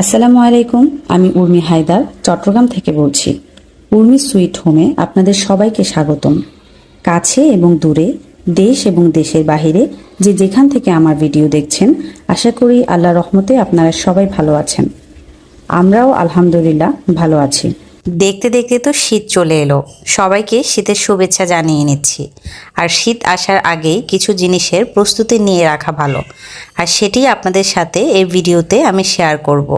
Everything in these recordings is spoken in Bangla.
আসসালামু আলাইকুম, আমি উর্মি হায়দার, চট্টগ্রাম থেকে বলছি। উর্মি সুইট হোমে আপনাদের সবাইকে স্বাগতম। কাছে এবং দূরে, দেশ এবং দেশের বাহিরে যে যেখান থেকে আমার ভিডিও দেখছেন, আশা করি আল্লাহ রহমতে আপনারা সবাই ভালো আছেন। আমরাও আলহামদুলিল্লাহ ভালো আছি। দেখতে দেখতে তো শীত চলে এলো। সবাইকে শীতের শুভেচ্ছা জানিয়ে নিচ্ছি। আর শীত আসার আগেই কিছু জিনিসের প্রস্তুতি নিয়ে রাখা ভালো। আর সেটি আপনাদের সাথে এই ভিডিওতে আমি শেয়ার করব।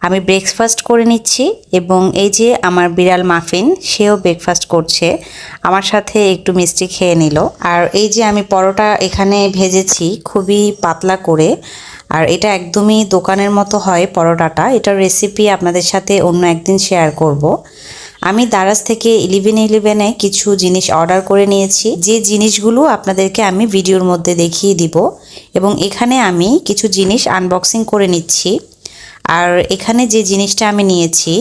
আমি ব্রেকফাস্ট করে নিচ্ছি এবং এই যে আমার বিড়াল মাফিন, সেও ব্রেকফাস্ট করছে। আমার সাথে একটু মিষ্টি খেয়ে নিল। আর এই যে আমি পরোটা এখানে ভেজেছি খুবই পাতলা করে। আর এটা একদমই দোকানের মতো হয় পরোটাটা। এটার রেসিপি আপনাদের সাথে অন্য একদিন শেয়ার করব। আমি দারাজ থেকে ইলেভেন ইলেভেনে কিছু জিনিস অর্ডার করে নিয়েছি। যে জিনিসগুলো আপনাদেরকে আমি ভিডিওর মধ্যে দেখিয়ে দিব। এবং এখানে আমি কিছু জিনিস আনবক্সিং করে নিচ্ছি। আর এখানে যে জিনিসটা আমি নিয়েছি,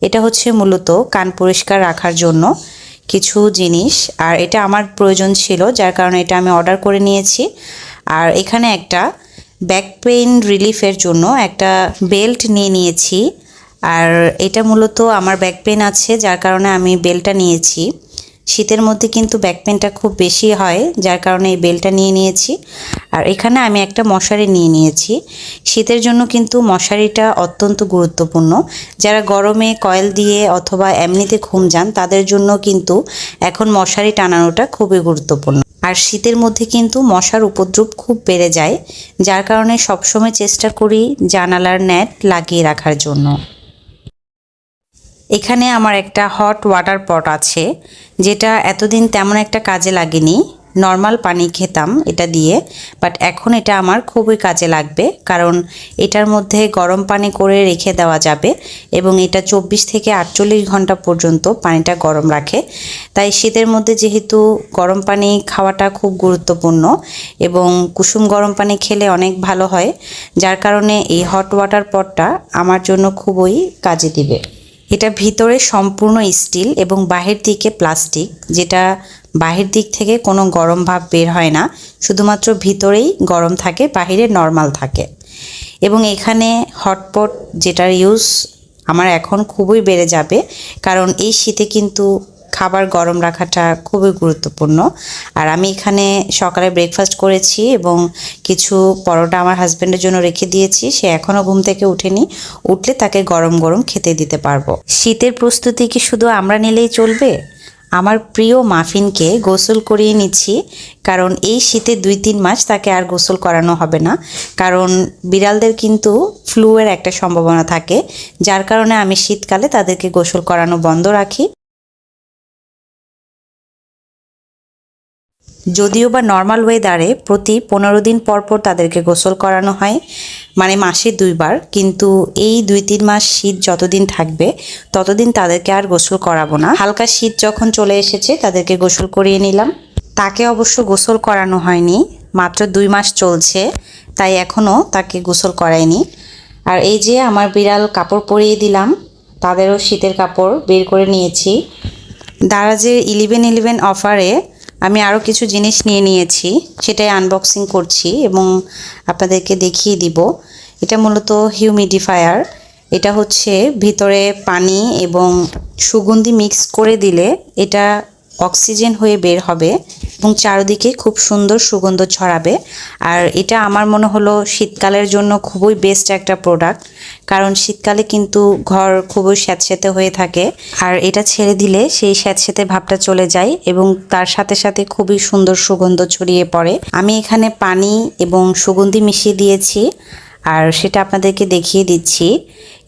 এটা হচ্ছে মূলত কান পরিষ্কার রাখার জন্য কিছু জিনিস। আর এটা আমার প্রয়োজন ছিল, যার কারণে এটা আমি অর্ডার করে নিয়েছি। আর এখানে একটা ব্যাক পেইন রিলিফের জন্য একটা বেল্ট নিয়ে নিয়েছি। আর এটা মূলত আমার ব্যাক পেন আছে, যার কারণে আমি বেল্টটা নিয়েছি। শীতের মধ্যে কিন্তু ব্যাক পেনটা খুব বেশি হয়, যার কারণে এই বেলটা নিয়ে নিয়েছি। আর এখানে আমি একটা মশারি নিয়ে নিয়েছি। শীতের জন্য কিন্তু মশারিটা অত্যন্ত গুরুত্বপূর্ণ। যারা গরমে কয়েল দিয়ে অথবা এমনিতে ঘুম যান, তাদের জন্য কিন্তু এখন মশারি টানানোটা খুবই গুরুত্বপূর্ণ। আর শীতের মধ্যে কিন্তু মশার উপদ্রব খুব বেড়ে যায়, যার কারণে সবসময় চেষ্টা করি জানালার নেট লাগিয়ে রাখার জন্য। এখানে আমার একটা হট ওয়াটার পট আছে, যেটা এতদিন তেমন একটা কাজে লাগেনি। নর্মাল পানি খেতাম এটা দিয়ে বাট এখন এটা আমার খুবই কাজে লাগবে, কারণ এটার মধ্যে গরম পানি করে রেখে দেওয়া যাবে এবং এটা চব্বিশ থেকে আটচল্লিশ ঘণ্টা পর্যন্ত পানিটা গরম রাখে। তাই শীতের মধ্যে যেহেতু গরম পানি খাওয়াটা খুব গুরুত্বপূর্ণ এবং কুসুম গরম পানি খেলে অনেক ভালো হয়, যার কারণে এই হট ওয়াটার পটটা আমার জন্য খুবই কাজে দিবে। এটা ভিতরে সম্পূর্ণ স্টিল এবং বাহির দিকে প্লাস্টিক, যেটা বাহির দিক থেকে কোনো গরম ভাব বের হয় না, শুধুমাত্র ভিতরেই গরম থাকে, বাহিরে নর্মাল থাকে। এবং এখানে হটপট যেটার ইউজ আমার এখন খুবই বেড়ে যাবে, কারণ এই শীতে কিন্তু খাবার গরম রাখাটা খুবই গুরুত্বপূর্ণ। আর আমি এখানে সকালে ব্রেকফাস্ট করেছি এবং কিছু পরোটা আমার হাজব্যান্ডের জন্য রেখে দিয়েছি। সে এখনও ঘুম থেকে উঠেনি। উঠলে তাকে গরম গরম খেতে দিতে পারব। শীতের প্রস্তুতি কি শুধু আমরা নিলেই চলবে? আমার প্রিয় মাফিনকে গোসল করিয়ে নিচ্ছি, কারণ এই শীতে দুই তিন মাস তাকে আর গোসল করানো হবে না। কারণ বিড়ালদের কিন্তু ফ্লুয়ের একটা সম্ভাবনা থাকে, যার কারণে আমি শীতকালে তাদেরকে গোসল করানো বন্ধ রাখি। যদিও বা নর্মাল ওয়েদারে প্রতি পনেরো দিন পর পর তাদেরকে গোসল করানো হয় মানে মাসে দুইবার, কিন্তু এই দুই তিন মাস শীত যতদিন থাকবে, ততদিন তাদেরকে আর গোসল করাবো না। হালকা শীত যখন চলে এসেছে, তাদেরকে গোসল করিয়ে নিলাম। তাকে অবশ্য গোসল করানো হয়নি, মাত্র দুই মাস চলছে, তাই এখনও তাকে গোসল করায়নি আর এই যে আমার বিড়াল কাপড় পরিয়ে দিলাম, তাদেরও শীতের কাপড় বের করে নিয়েছি। দারাজের ইলেভেন ইলেভেন অফারে আমি আরও কিছু জিনিস নিয়ে নিয়েছি, সেটাই আনবক্সিং করছি এবং আপনাদেরকে দেখিয়ে দিব। এটা মূলত হিউমিডিফায়ার এটা হচ্ছে ভিতরে পানি এবং সুগন্ধি মিক্স করে দিলে এটা অক্সিজেন হয়ে বের হবে এবং চারদিকে খুব সুন্দর সুগন্ধ ছড়াবে। আর এটা আমার মনে হলো শীতকালের জন্য খুবই বেস্ট একটা প্রোডাক্ট কারণ শীতকালে কিন্তু ঘর খুবই স্যাঁতস্যাঁতে হয়ে থাকে। আর এটা ছেড়ে দিলে সেই স্যাঁতস্যাঁতে ভাবটা চলে যায় এবং তার সাথে সাথে খুবই সুন্দর সুগন্ধ ছড়িয়ে পড়ে। আমি এখানে পানি এবং সুগন্ধি মিশিয়ে দিয়েছি, আর সেটা আপনাদেরকে দেখিয়ে দিচ্ছি।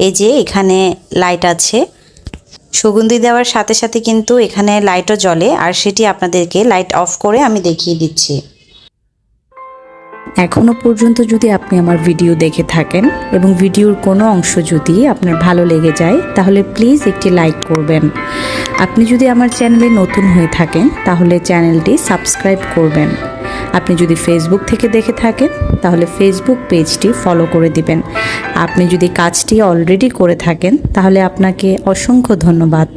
এই যে এখানে লাইট আছে। সুগন্ধি দেওয়ার সাথে সাথে কিন্তু এখানে লাইটও জ্বলে, আর সেটি আপনাদেরকে লাইট অফ করে আমি দেখিয়ে দিচ্ছি। এখনও পর্যন্ত যদি আপনি আমার ভিডিও দেখে থাকেন এবং ভিডিওর কোনো অংশ যদি আপনার ভালো লেগে যায়, তাহলে প্লিজ একটি লাইক করবেন। আপনি যদি আমার চ্যানেলে নতুন হয়ে থাকেন, তাহলে চ্যানেলটি সাবস্ক্রাইব করবেন। আপনি যদি ফেসবুক থেকে দেখে থাকেন, তাহলে ফেসবুক পেজটি ফলো করে দিবেন। আপনি যদি কাজটি অলরেডি করে থাকেন, তাহলে আপনাকে অসংখ্য ধন্যবাদ।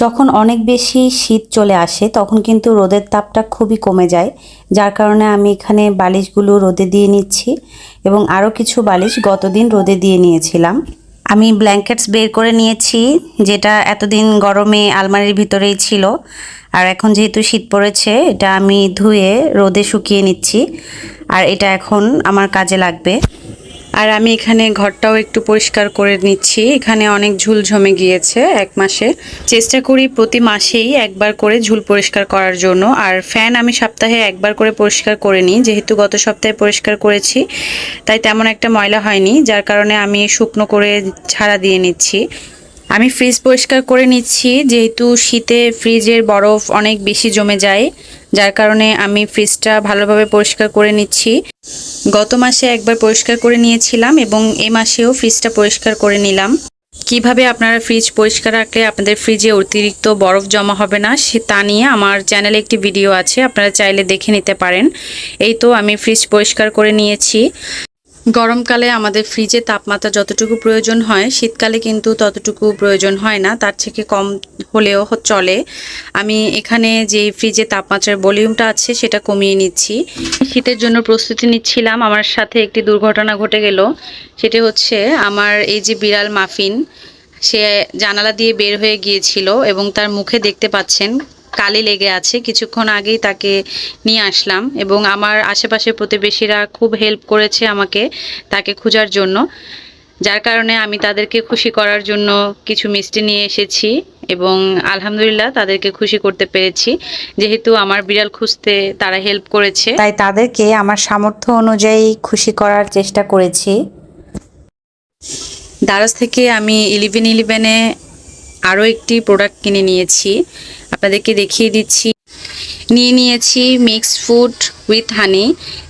যখন অনেক বেশি শীত চলে আসে, তখন কিন্তু রোদের তাপটা খুবই কমে যায়, যার কারণে আমি এখানে বালিশগুলো রোদে দিয়ে নিচ্ছি এবং আরও কিছু বালিশ গতদিন রোদে দিয়ে নিয়েছিলাম। আমি ব্ল্যাঙ্কেটস বের করে নিয়েছি, যেটা এতদিন গরমে আলমারির ভিতরেই ছিল। আর এখন যেহেতু শীত পড়েছে, এটা আমি ধুয়ে রোদে শুকিয়ে নিচ্ছি। আর এটা এখন আমার কাজে লাগবে। আর আমি এখানে ঘরটাও একটু পরিষ্কার করে নিচ্ছি। এখানে অনেক ঝুল জমে গিয়েছে এক মাসে। চেষ্টা করি প্রতি মাসেই একবার করে ঝুল পরিষ্কার করার জন্য। আর ফ্যান আমি সপ্তাহে একবার করে পরিষ্কার করে নিই। যেহেতু গত সপ্তাহে পরিষ্কার করেছি, তাই তেমন একটা ময়লা হয়নি, যার কারণে আমি শুকনো করে ছাড়া দিয়ে নিচ্ছি। আমি ফ্রিজ পরিষ্কার করে নিচ্ছি, যেহেতু শীতে ফ্রিজের বরফ অনেক বেশি জমে যায়, যার কারণে আমি ফ্রিজটা ভালোভাবে পরিষ্কার করে নিচ্ছি। গত মাসে একবার পরিষ্কার করে নিয়েছিলাম এবং এ মাসেও ফ্রিজটা পরিষ্কার করে নিলাম। কীভাবে আপনারা ফ্রিজ পরিষ্কার রাখলে আপনাদের ফ্রিজে অতিরিক্ত বরফ জমা হবে না, সে তা নিয়ে আমার চ্যানেলে একটি ভিডিও আছে, আপনারা চাইলে দেখে নিতে পারেন। এই তো আমি ফ্রিজ পরিষ্কার করে নিয়েছি। গরমকালে আমাদের ফ্রিজে তাপমাত্রা যতটুকু প্রয়োজন হয়, শীতকালে কিন্তু ততটুকু প্রয়োজন হয় না, তার থেকে কম হলেও চলে। আমি এখানে যে ফ্রিজে তাপমাত্রার ভলিউমটা আছে সেটা কমিয়ে নিচ্ছি। শীতের জন্য প্রস্তুতি নিচ্ছিলাম, আমার সাথে একটি দুর্ঘটনা ঘটে গেল। সেটি হচ্ছে আমার এই যে বিড়াল মাফিন, সে জানালা দিয়ে বের হয়ে গিয়েছিল এবং তার মুখে দেখতে পাচ্ছেন কালি লেগে আছে। কিছুক্ষণ আগেই তাকে নিয়ে আসলাম এবং আমার আশেপাশের প্রতিবেশীরা খুব হেল্প করেছে আমাকে তাকে খোঁজার জন্য। যার কারণে আমি তাদেরকে খুশি করার জন্য কিছু মিষ্টি নিয়ে এসেছি এবং আলহামদুলিল্লাহ তাদেরকে খুশি করতে পেরেছি। যেহেতু আমার বিড়াল খুঁজতে তারা হেল্প করেছে। তাই তাদেরকে আমার সামর্থ্য অনুযায়ী খুশি করার চেষ্টা করেছি। দারাজ থেকে আমি ইলেভেন ইলেভেনে আরও একটি প্রোডাক্ট কিনে নিয়েছি। আপনাদেরকে দেখিয়ে দিচ্ছি। নিয়ে নিয়েছি মিক্স ফুড উইথ হানি।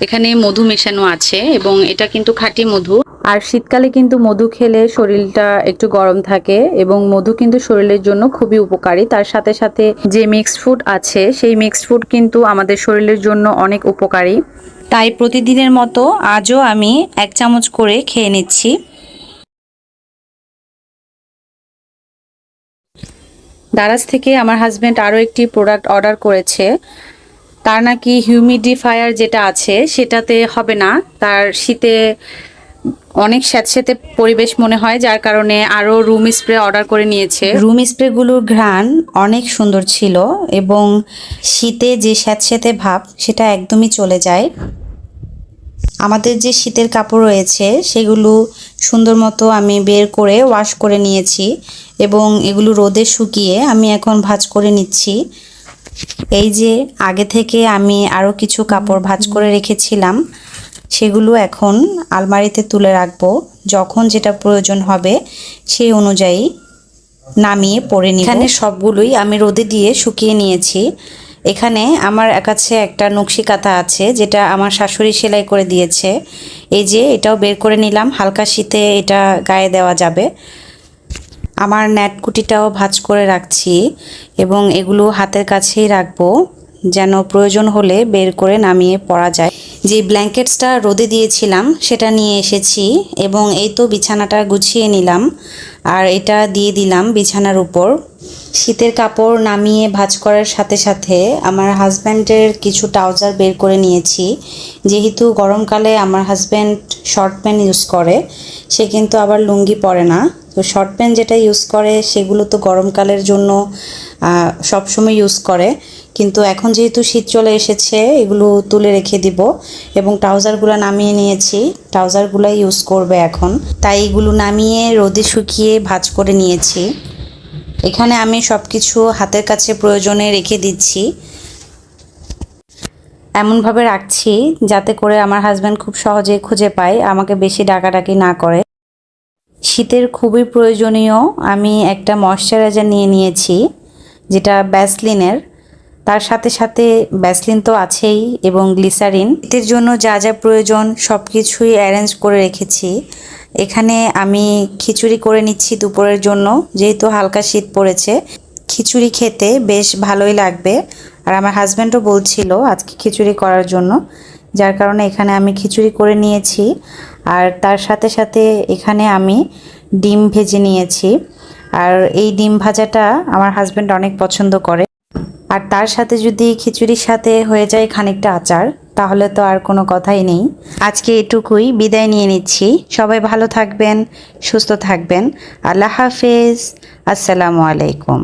এখানে মধু মেশানো আছে এবং এটা কিন্তু খাঁটি মধু। আর শীতকালে কিন্তু মধু খেলে শরীরটা একটু গরম থাকে এবং মধু কিন্তু শরীরের জন্য খুবই উপকারী। তার সাথে সাথে যে মিক্সড ফুড আছে, সেই মিক্সড ফুড কিন্তু আমাদের শরীরের জন্য অনেক উপকারী। তাই প্রতিদিনের মতো আজও আমি এক চামচ করে খেয়ে নিচ্ছি। দারাজ থেকে আমার হাজব্যান্ড আরও একটি প্রোডাক্ট অর্ডার করেছে। তার নাকি হিউমিডিফায়ার যেটা আছে, সেটাতে হবে না। তার শীতে অনেক স্যাঁতস্যাঁতে পরিবেশ মনে হয়, যার কারণে আরও রুম স্প্রে অর্ডার করে নিয়েছে। রুম স্প্রেগুলোর ঘ্রাণ অনেক সুন্দর ছিল এবং শীতে যে স্যাঁতস্যাঁতে ভাব, সেটা একদমই চলে যায়। আমাদের যে শীতের কাপড় রয়েছে, সেগুলো সুন্দর মতো আমি বের করে ওয়াশ করে নিয়েছি এবং এগুলো রোদে শুকিয়ে আমি এখন ভাঁজ করে নিচ্ছি। এই যে আগে থেকে আমি আরও কিছু কাপড় ভাঁজ করে রেখেছিলাম, সেগুলো এখন আলমারিতে তুলে রাখব। যখন যেটা প্রয়োজন হবে সেই অনুযায়ী নামিয়ে পরে নিই এখানে সবগুলোই আমি রোদে দিয়ে শুকিয়ে নিয়েছি। এখানে আমার কাছে একটা নকশি কাঁথা আছে, যেটা আমার শাশুড়ি সেলাই করে দিয়েছে। এই যে, এটাও বের করে নিলাম, হালকা শীতে এটা গায়ে দেওয়া যাবে। আমার ন্যাটকুটিটাও ভাঁজ করে রাখছি এবং এগুলো হাতের কাছেই রাখব, যেন প্রয়োজন হলে বের করে নামিয়ে পরা যায়। যে ব্ল্যাঙ্কেটসটা রোদে দিয়েছিলাম, সেটা নিয়ে এসেছি এবং এই তো বিছানাটা গুছিয়ে নিলাম, আর এটা দিয়ে দিলাম বিছানার উপর। শীতের কাপড় নামিয়ে ভাঁজ করার সাথে সাথে আমার হাজব্যান্ডের কিছু ট্রাউজার বের করে নিয়েছি। যেহেতু গরমকালে আমার হাজব্যান্ড শর্ট প্যান্ট ইউজ করে, সে কিন্তু আবার লুঙ্গি পরে না। তো শর্ট প্যান্ট যেটা ইউজ করে, সেগুলো তো গরমকালের জন্য সবসময় ইউজ করে। কিন্তু এখন যেহেতু শীত চলে এসেছে, এগুলো তুলে রেখে দিব এবং ট্রাউজারগুলো নামিয়ে নিয়েছি। ট্রাউজারগুলো ইউজ করবে এখন। তাই এগুলো নামিয়ে রোদে শুকিয়ে ভাজ করে নিয়েছি। এখানে আমি সব কিছু হাতের কাছে প্রয়োজনে রেখে দিচ্ছি। এমনভাবে রাখছি যাতে করে আমার হাজব্যান্ড খুব সহজে খুঁজে পায়, আমাকে বেশি ডাকাডাকি না করে। শীতের খুবই প্রয়োজনীয়, আমি একটা ময়শ্চারাইজার নিয়ে নিয়েছি, যেটা ব্যাসলিনের তার সাথে সাথে ব্যাসলিন তো আছেই এবং গ্লিসারিন। এর জন্য যা যা প্রয়োজন সব কিছুই অ্যারেঞ্জ করে রেখেছি। এখানে আমি খিচুড়ি করে নিচ্ছি দুপুরের জন্য, যেহেতু হালকা শীত পড়েছে। খিচুড়ি খেতে বেশ ভালোই লাগবে। আর আমার হাজব্যান্ডও বলছিল আজকে খিচুড়ি করার জন্য, যার কারণে এখানে আমি খিচুড়ি করে নিয়েছি। আর তার সাথে সাথে এখানে আমি ডিম ভেজে নিয়েছি। আর এই ডিম ভাজাটা আমার হাজব্যান্ড অনেক পছন্দ করে। আর তার সাথে যদি খিচুড়ির সাথে হয়ে যায় খানিকটা আচার, তাহলে তো আর কোনো কথাই নেই। আজকে এটুকুই, বিদায় নিয়ে নিচ্ছি। সবাই ভালো থাকবেন, সুস্থ থাকবেন। আল্লাহ হাফেজ। আসসালামু আলাইকুম।